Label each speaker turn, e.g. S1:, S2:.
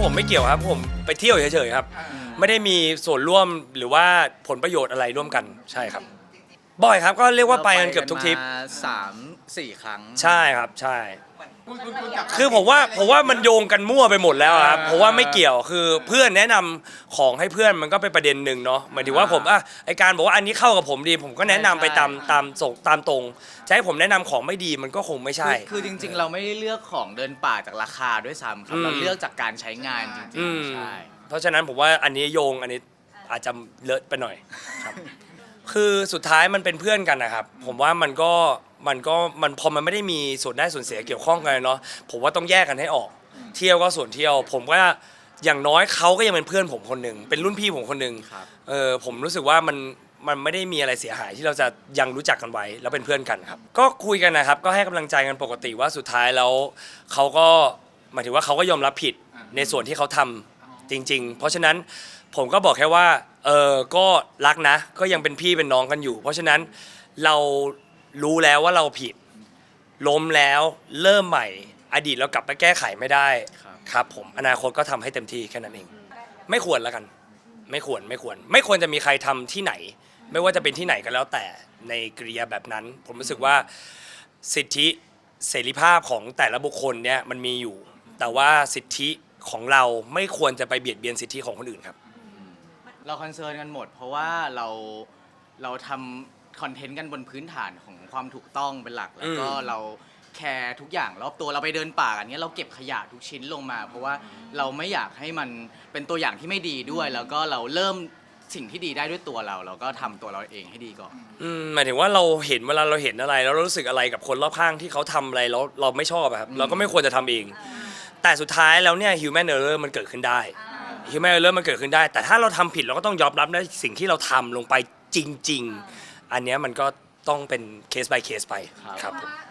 S1: เกี่ยวครับผมไปเที่ยวเฉยๆครับ ไม่ได้มีส่วนร่วมหรือว่าผลประโยชน์อะไรร่วมกันใช่ครับ บ่อยครับก็เรียกว่าไปกันเกือบทุกทริป
S2: เราไปนมาสามสี่ครั้ง
S1: ใช่ครับใช่
S3: คุณคุณคุณกับ
S1: คือผมว่าผมว่ามันโยงกันมั่วไปหมดแล้วอะครับผมว่าไม่เกี่ยวคือเพื่อนแนะนำของให้เพื่อนมันก็เป็นประเด็นหนึ่งเนาะหมายถึงว่าผมอะไอการบอกว่าอันนี้เข้ากับผมดี ผมก็แนะนำไปตามตามส่งตามตรงจะให้ผมแนะนำของไม่ดีมันก็คงไม่ใช่
S2: คือคือจริง ๆ เราไม่ได้เลือกของเดินป่าจากราคาด้วยซ้ำครับ
S1: อืม
S2: เราเลือกจากการใช้งานจริ
S1: อื
S2: ง
S1: ม
S2: ๆใช่
S1: เพราะฉะนั้นผมว่าอันนี้โยงอันนี้อาจจะเลอะไปหน่อยครับ คือสุดท้ายมันเป็นเพื่อนกันนะครับ ผมว่ามันก็มันก็มันพอมันไม่ได้มีส่วนได้ส่วนเสียเกี่ยวข้องกันเนาะผมว่าต้องแยกกันให้ออก เที่ยวก็ส่วนเที่ยว ผมว่าอย่างน้อยเขาก็ยังเป็นเพื่อนผมคนหนึ่งเป็นรุ่นพี่ผมคนหนึ่ง
S2: ครับ
S1: เออผมรู้สึกว่ามันมันไม่ได้มีอะไรเสียหายที่เราจะยังรู้จักกันไว้แล้วเป็นเพื่อนกันครับ ก็คุยกันนะครับ ก็ให้กำลังใจกันปกติว่าสุดท้ายแล้วเขาก็หมายถึงว่าเขาก็ยอมรับผิดในส่วนที่เขาทำจริง ๆ เพราะฉะนั้น ผมก็บอกแค่ว่าเออก็รักนะ ก็ยังเป็นพี่เป็นน้องกันอยู่ เพราะฉะนั้นเรารู้แล้วว่าเราผิด ล้มแล้วเริ่มใหม่ อดีตเรากลับไปแก้ไขไม่ได้
S2: ครับ
S1: ครับ ผมอนาคตก็ทำให้เต็มที่แค่นั้นเอง ไม่ควรแล้วกัน ไม่ควรไม่ควร ไม่ควรจะมีใครทำที่ไหน ไม่ว่าจะเป็นที่ไหนก็แล้วแต่ในกริยาแบบนั้น ผมรู้สึกว่าสิทธิเสรีภาพของแต่ละบุคคลเนี่ยมันมีอยู่ แต่ว่าสิทธิของเราไม่ควรจะไปเบียดเบียนสิทธิของคนอื่นครับ
S2: เราคอนเซิร์นกันหมด เพราะว่าเราเราทำคอนเทนต์กันบนพื้นฐานของความถูกต้องเป็นหลัก แล้วก็
S1: อืม
S2: เราแคร์ทุกอย่างรอบตัวเราไปเดินป่ากันเนี้ยเราเก็บขยะทุกชิ้นลงมา เพราะว่าเราไม่อยากให้มันเป็นตัวอย่างที่ไม่ดีด้วย แล้วก็เราเริ่มสิ่งที่ดีได้ด้วยตัวเรา เราก็ทำตัวเราเองให้ดีก่อน
S1: อืมหมายถึงว่าเราเห็นเวลาเราเห็นอะไร แล้วเรารู้สึกอะไรกับคนรอบข้างที่เขาทำอะไรแล้วเราไม่ชอบอะครับเราก็ไม่ควรจะทำเอง แต่สุดท้ายแล้วเนี่ย human error มันเกิดขึ้นได้ human error มันเกิดขึ้นได้ แต่ถ้าเราทำผิดเราก็ต้องยอมรับในสิ่งที่เราทำลงไปจริง ๆ อันเนี้ยมันก็ต้องเป็นเคส by เค
S2: สไป
S1: ครับผม
S4: ว่า